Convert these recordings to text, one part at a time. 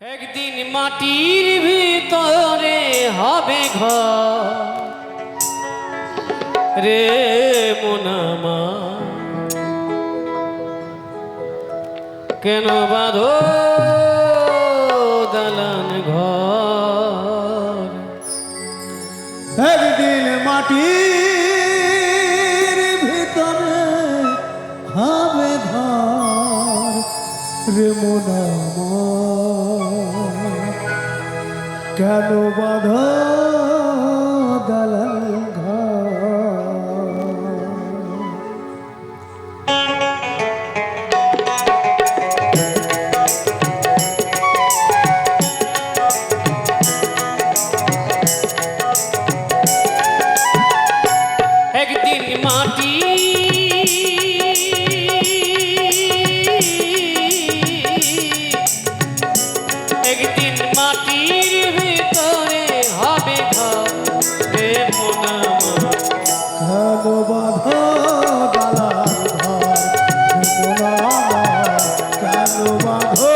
একদিন মাটির ভিতরে হবে ঘর। রে মোনামা কেন বাঁধো দালান ঘর? একদিন মাটির ভিতরে হবে ঘর। রে মোনা কেন বাধ দালাল ঘর একদিন মাটি একদিন মাটির কেন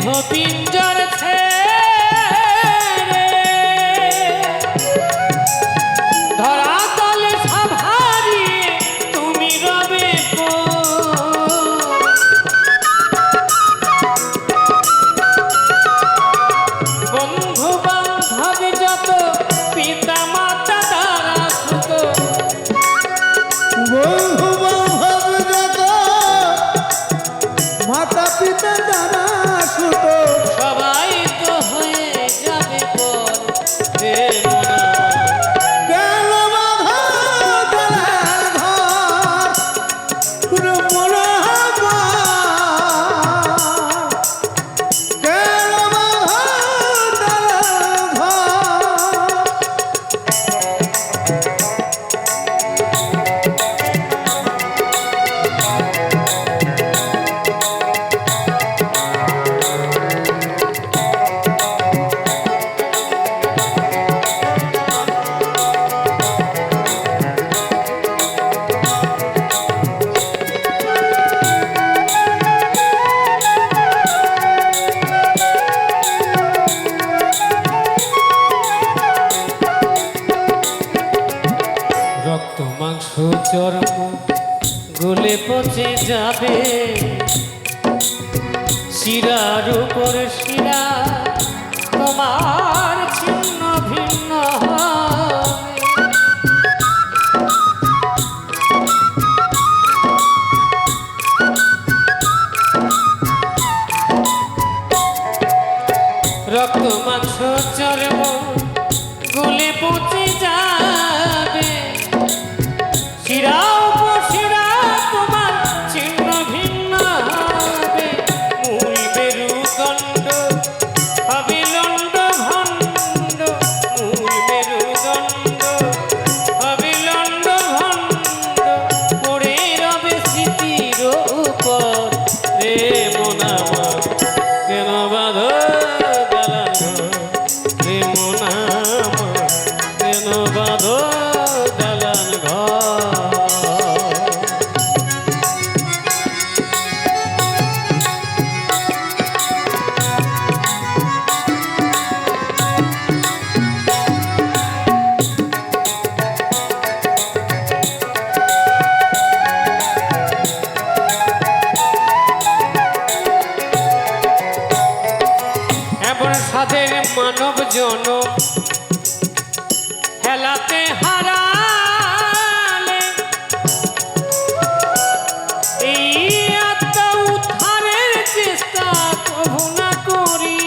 দেহ পচে যাবে। শিরার উপর শিরা তোমার ছিন্ন ভিন্ন রক্ত মাংস চর্ম মানব জন খেলাতে হারালে। এই আত্মা উদ্ধারের চেষ্টা প্রভু না করি।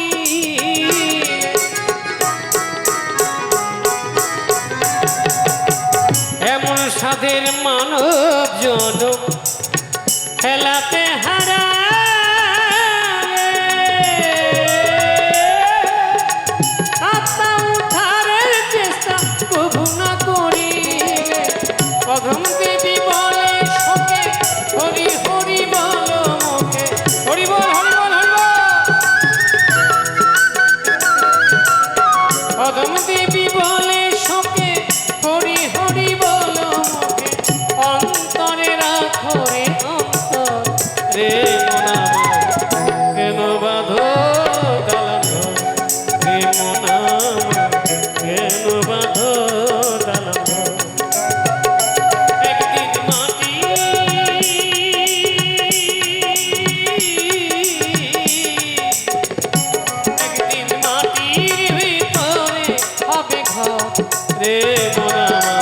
এমন সাদের মানব জন রে মোনামা কেন বাঁধো দালান ঘর? রে মোনামা কেন বাঁধো দালান ঘর? একদিন মাটি একদিন মাটির ভিতরে হবে ঘর। রে মোনামা কেন